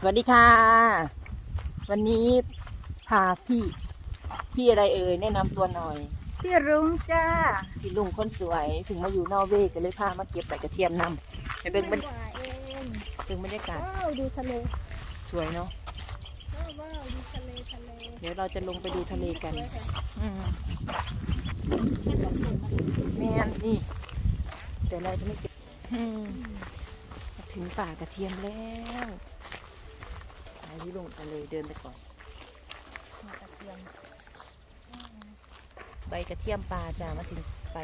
สวัสดีค่ะ วันนี้พาพี่ พี่อะไรเอ่ยแนะนำตัวหน่อย พี่รุ้งจ้าพี่ลุงคนสวยถึงมาอยู่นอร์เวย์ก็เลยพามาเก็บใบกระเทียมนำไปเบิ่งบรรไม่ว่าเองเบิ่งบรรยากาศว้าวดูทะเลสวยเนาะว้าวว้าวดูทะเลทะเลเดี๋ยวเราจะลงไปดูทะเลกัน สวยค่ะอืมแม่นนี่ แต่เราจะไม่เก็บอืมมา ถึงป่ากระเทียมแล้วไปที่ลงทะเลเดินไปก่อนมากระเทียม ใบกระเทียมปลาจ้ามาถึงไป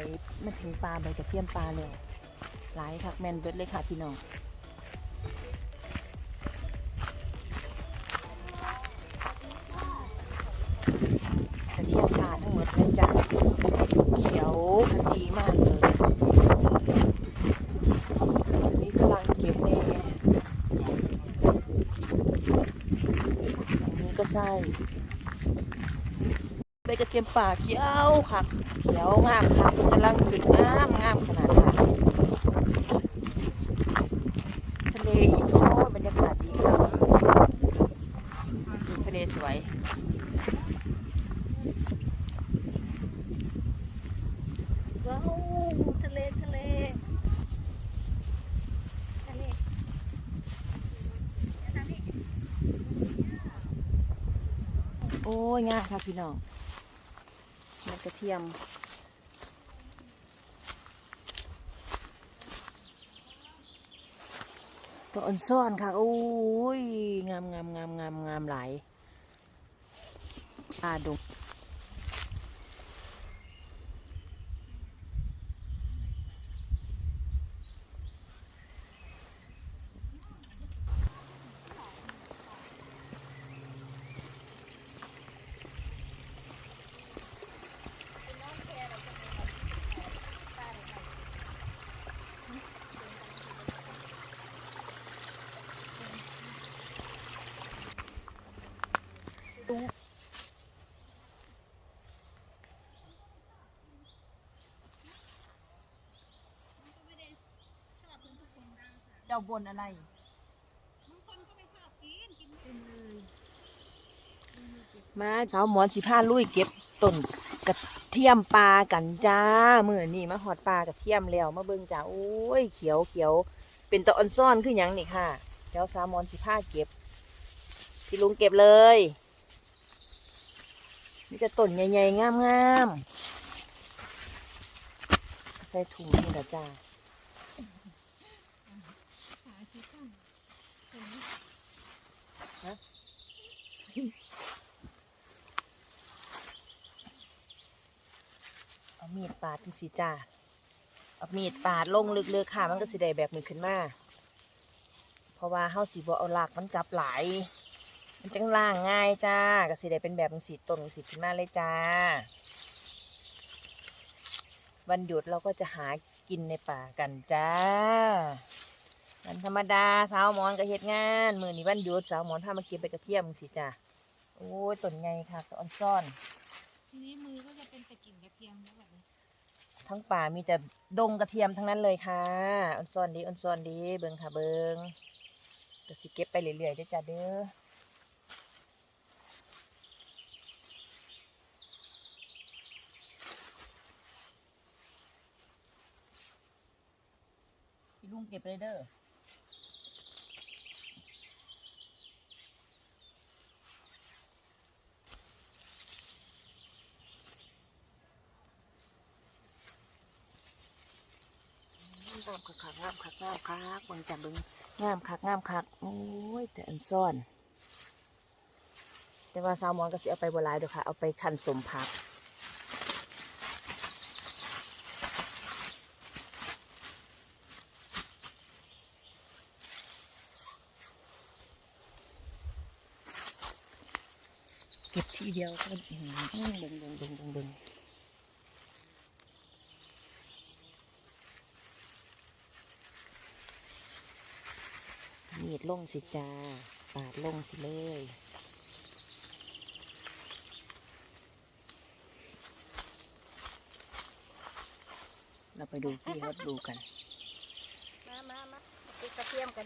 มาถึงปลาใบกระเทียมปลาเลยหลายคักแมนเบิดเลยค่ะพี่น้องกระเทียมปลาทั้งหมดเลยจ้าเขียวขจีมากเลยจะมีกำลังเก็บแน่อันนี้ก็ ใบกระเทียมป่าเขียวค่ะเขียวงามค่ะมันจะลังขึ้นงามงามขนาดค่ะทะเลอีกโอ้บรรยากาศดีค่ะทะเลสวย ว้าวทะเลทะเลทะเลทะเล โอ้ยง่ายค่ะพี่น้องใบกระเทียม ตัวอ่อนซ่อนค่ะ โอ้ย งามงามงามงามงามหลายอาดง จ้าบนอะไรมาสาวหมอนสิผ้าลุยเก็บต้นกระเทียมปลากันจ้าเมื่อนี่มาหอดปลากระเทียมแล้วมาเบิ่งจ้าโอ้ยเขียวเขียวเป็นตะออนซ่อนขึ้นอยังนี่ค่ะเดี๋ยวสาวหมอนสิผ้าเก็บ พี่ลุงเก็บเลยนี่จะต้นใหญ่ๆงามๆใส่ถุงนี่ละจ้า เอามีดปาดจังสิจ้าเอามีดปาดลงลึกๆค่ะ มันก็สิได้แบบมือขึ้นมา เพราะว่าเฮาสิบ่เอาหลักมันกลับหลายมันจังล่างง่ายจ้าก็สิได้เป็นแบบสีต้นสีขึ้นมาเลยจ้า วันหยุดเราก็จะหากินในป่ากันจ้าวันธรรมดาสาวมอนก็เฮ็ดงานมือนี้วันหยุดสาวมอนพามาเก็บไปกระเทียมสิจ้าโอ้ยต้นไงค่ะต้นซ่อน ทีนี้มือก็จะเป็นตะกิ่งกระเทียมแล้วแบบนี้ทั้งป่ามีแต่ดงกระเทียมทั้งนั้นเลยค่ะอันซอนดีอันซอนดีเบิงค่ะเบิงก็สิเก็บไปเรื่อยๆเด้อจ้าเด้อพี่ลุงเก็บเลยเด้อางามคักๆงามคักงามคักเบิงจ้าเบิงงามคักงามคักโอ้ยแต่อันซ่อน แต่ว่าสาวหมอนก็สิเอาไปบหลายเด้อค่ะ เอาไปคั้นสมผักเก็บทีเดียวก็อืมเบิ่งเบิ่งเบิ่งเบิ่งเบิ่งเบิ่ง ลงสิจ้า ปาดลงสิเลย เราไปดูพี่เขาดูกัน มามามาติดกระเทียมกัน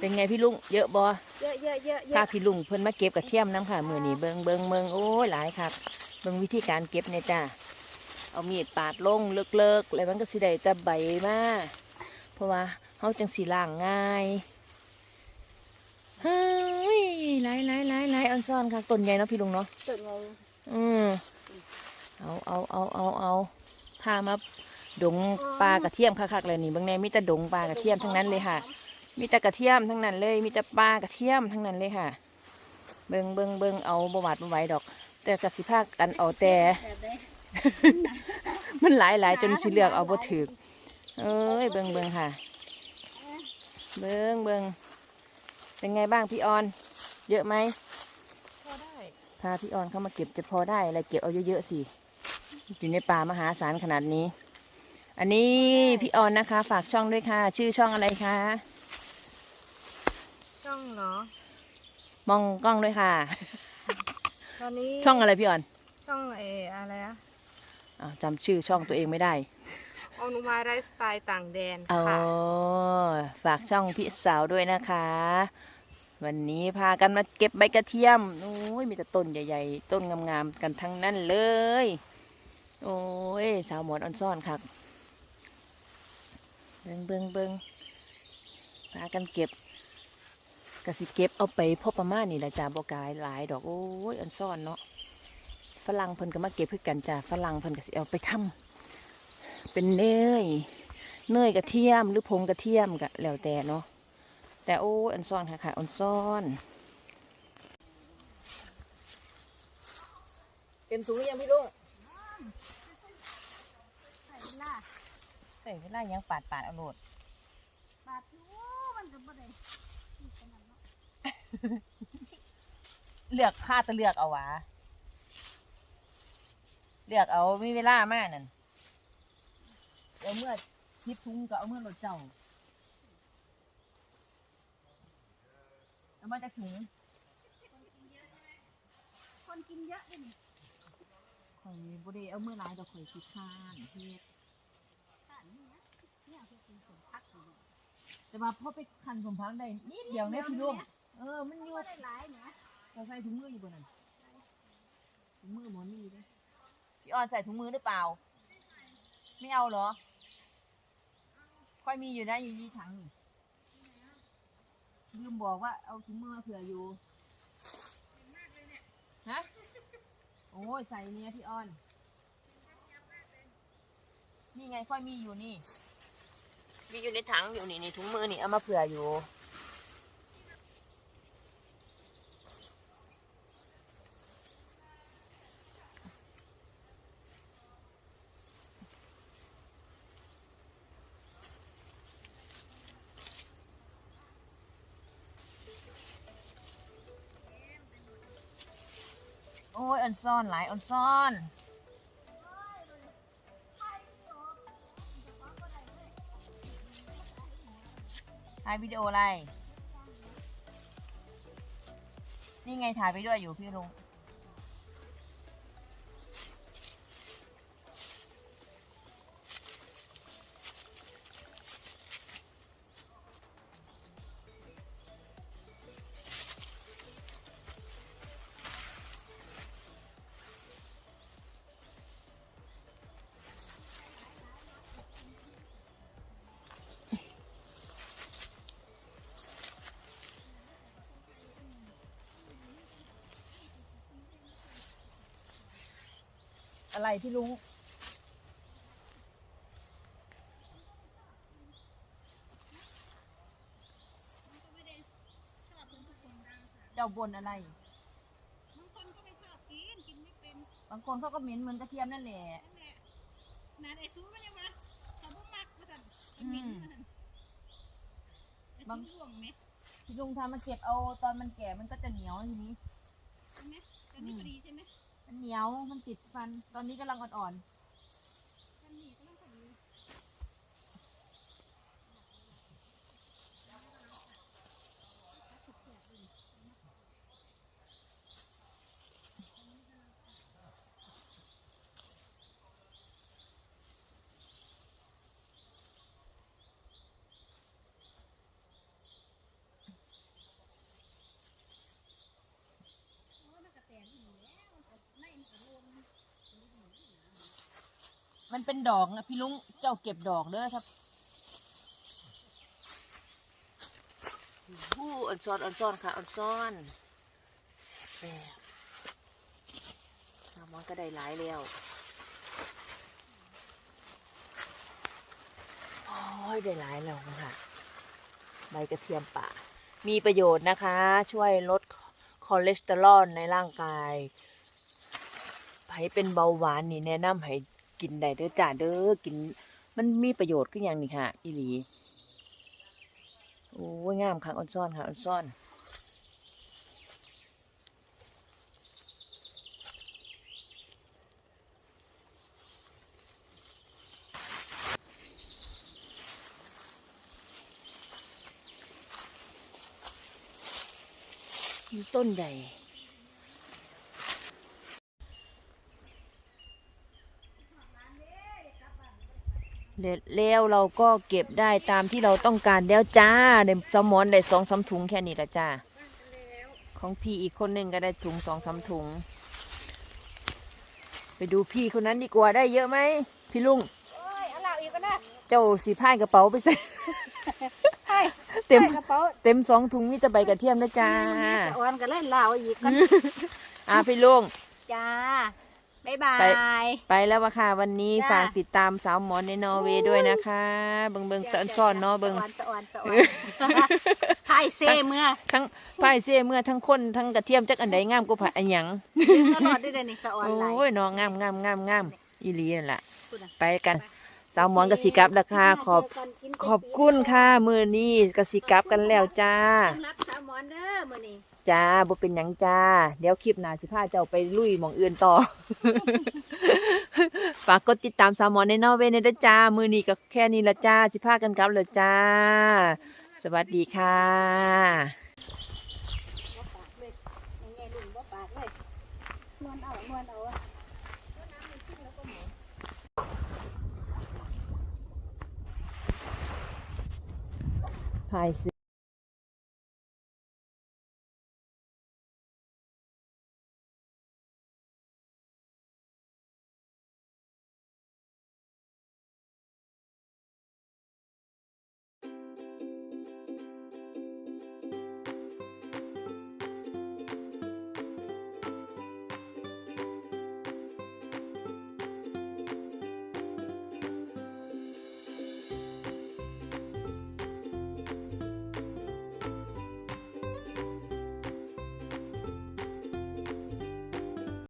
เป็นไงพี่ลุง เยอะบ่เยอะเยอะเยอะเยพาอะพี่ลุงเพิ่นมาเก็บกระเทียมน้ำค่ะ มือนี้เบิงเบิงเบิงโอ้ยหลายครับเบิงวิธีการเก็บเนี่ยจ้าเอามีดปาดลงเลิกๆแล้วมันก็สิได้แต่ใบมาเพราะว่าเฮาจังสีล่างง่าย เฮ้ยหลายหลายหลายหลายอันซ่อนค่ะต้นใหญ่เนาะพี่ลุงเนาะสุดไงอืมเอาเอาเอาเอาเอาพามาดงปลากระเทียมคักๆเลยนี่เบางแนมีแต่ดงปลากระเทียมทั้งนั้นเลยค่ะ มีแต่กระเทียมทั้งนั้นเลย มีแต่ปลากระเทียมทั้งนั้นเลยค่ะ เบิงเบิงเบิงเอาบวาดบไหวดอก แต่กสิภาคกันเอาแต่แบบนี้มันหลายหลายจนสิเลือกเอาบ่ถึกเอ้ยเบิงเบิงค่ะ เบิงเบิง เป็นไงบ้างพี่ออน เยอะไหมพอได้พาพี่ออนเข้ามาเก็บจะพอได้อะไรเก็บเอาเยอะๆสิอยู่ในป่ามหาศาลขนาดนี้ อันนี้พี่ออนนะคะ ฝากช่องด้วยค่ะ ชื่อช่องอะไรคะ ช่องเหรอ มองกล้องด้วยค่ะ ตอนนี้ช่องอะไรพี่ออน ช่องเอออะไรอะอ้าวจำชื่อช่องตัวเองไม่ได้อนุมาไลฟ์สไตล์ต่างแดนอ๋อค่ะฝากช่องพี่สาวด้วยนะคะ วันนี้พากันมาเก็บใบกระเทียม โอ้ย มีแต่ต้นใหญ่ๆ ต้นงามๆ กันทั้งนั้นเลย โอ้ย สาวหมอนออนซ่อนครับเบิงเบิงเบิงพากันเก็บกระสิเก็บเอาไปพอประมาณนี่แหละจ้าบกายหลายดอก โอ้ยออนซ่อนเนาะ ฝรั่งเพิ่นก็มาเก็บเพื่อกันจ้า ฝรั่งเพิ่นก็สิเอาไปทำเป็นเนย เนยกระเทียมหรือผงกระเทียมก็แล้วแต่เนาะ แต่โอ้ยอันซ่อนค่ะค่ะอันซ่อนเต็มถุงหรือยังพี่ลุงใส่เวลาใส่เวลายังปาดปาดเอาโหลดบาดผิวมันก็บ่ได้มีขนาดนั้นเลือกผ้าจะเลือกเอาหวะเลือกเอามีเวลามากนั่นเอาเมื่อคิดถุงก็เอาเมื่อรถเจ้า เอามาจากถุงคนกินเยอะเลยนี่ข่อยบุรีเอาเมื่อไรก็ข่อยคิดข้านเฮ็ดบ้านนี้นะเนี่ยคือเป็นคนพักอยู่นี่จะมาพอไปคันสมพักได้นิดเดียวเนี่ยพี่ลุงเออมันอมันยู่ก็ได้หลายนะจะใส่ถุงมืออยู่บนนั้นถุงมือหมอนี่ด้วยพี่ออนใส่ถุงมือหรือเปล่า ไม่เอาเหรอ ค่อยมีอยู่นะอยู่ที่ถังนี่ ลืมบอกว่าเอาถุงมือมาเผื่ออยู่ฮะโอ้ยใส่เนี่ยพี่ออน นี่ไงค่อยมีอยู่นี่ มีอยู่ในถังอยู่นี่ในถุงมือนี่เอามาเผื่ออยู่ อ้ยอันซ่อนหลายอันซ่อนถ่ายวิดีโออะไร นี่ไงถ่ายไปด้วยอยู่พี่ลุง อะไรพี่ลุงเป็นผสมดังค่ะเจ้าบนอะไร บางคนก็ไม่ชอบกิน กินไม่เป็นบางคนเขาก็เหม็นเหมือนกระเทียมนั่นแหละ นั่นแหละนานไอ้ซูมันยังวะเขาบ่มักว่าสั่นมันเหม็นว่าสั่นไอ้บาง ซูร่วงไหมพี่ลุงทำมาเก็บเอาตอนมันแก่มันก็จะเหนียวทีนี้ ใช่ไหมตอนนี้พอดีใช่ไหม มันเหนียวมันติดฟัน ตอนนี้กำลังอ่อน มันเป็นดอกนะพี่ลุงเจ้าเก็บดอกเด้อครับผู้อ่อนซ้อนอ่อนซ้อนค่ะอ่อนซ้อนแซ่บๆน้ำมันก็ได้หลายแล้วโอ้ยได้หลายแล้วค่ะใบกระเทียมป่า มีประโยชน์นะคะ ช่วยลดคอเลสเตอรอลในร่างกายไผเป็นเบาหวานนี่แนะนำให้ กินได้เด้อจ้าเด้อกิน มันมีประโยชน์ขึ้นอย่างนี้ค่ะ อีหลีโอ้ยงามค่ะออนซ่อนค่ะออนซ่อนมีต้นใหญ่ เด็ด แล้วเราก็เก็บได้ตามที่เราต้องการแล้วจ้าในสมอนได้สองสามถุงแค่นี้ละจ้าของพี่อีกคนหนึ่งก็ได้ถุงสองสามถุง ไปดูพี่คนนั้นดีกว่าได้เยอะไหมพี่ลุงโอ้ยเอาเหล่าอีกก็ได้เจ้าสีพายกระเป๋าไปใส่ให้เต็มใส่กระเป๋าเต็มสองถุงมีแต่ใบกระเทียมนะจ้าสะออนก็เลยเหล่าอีกกันอ่าพี่ลุงจ้า บ๊ายบาไป ย ไปแล้ววะค่ะ วันนี้จ้า ฝากติดตามสาวหมอนในนอร์เวย์ด้วยนะคะ เบิงเบิงสอนซ่อนเนาะเบิง สะออนสะออนสะออนไพ่เซ่เมื่อทั้งพายเสียเมื่อทั้งคนทั้งกระเทียมจักอันใดงามกว่าผัดอันหยังดึงตลอดด้วยเดี๋ยวนี้สะออนไหลโอ้ยน้องงามงามงามงามอีหลีนั่นแหละพูดน่ะ ไปกัน สาวหมอนกสิกลับราคาขอบขอบคุณค่ะ มือนี้กสิกลับกันแล้วจ้า ต้อนรับสาวหมอนเด้อมื้อนี้ จ้าบ่เป็นหยังจ้า เดี๋ยวคลิปหน้าสิพาเจ้าไปลุยหมองอื่นต่อ ฝากกดติดตามสาวหมอนในนอร์เวย์ในเด้อจ้า มือนี้ก็แค่นี้ละจ้า สิพากันกลับแล้วจ้า สวัสดีค่ะบ่ปากเลยยังไงลุงบ่ปากเลยนวลเอานวลเอาพายเซ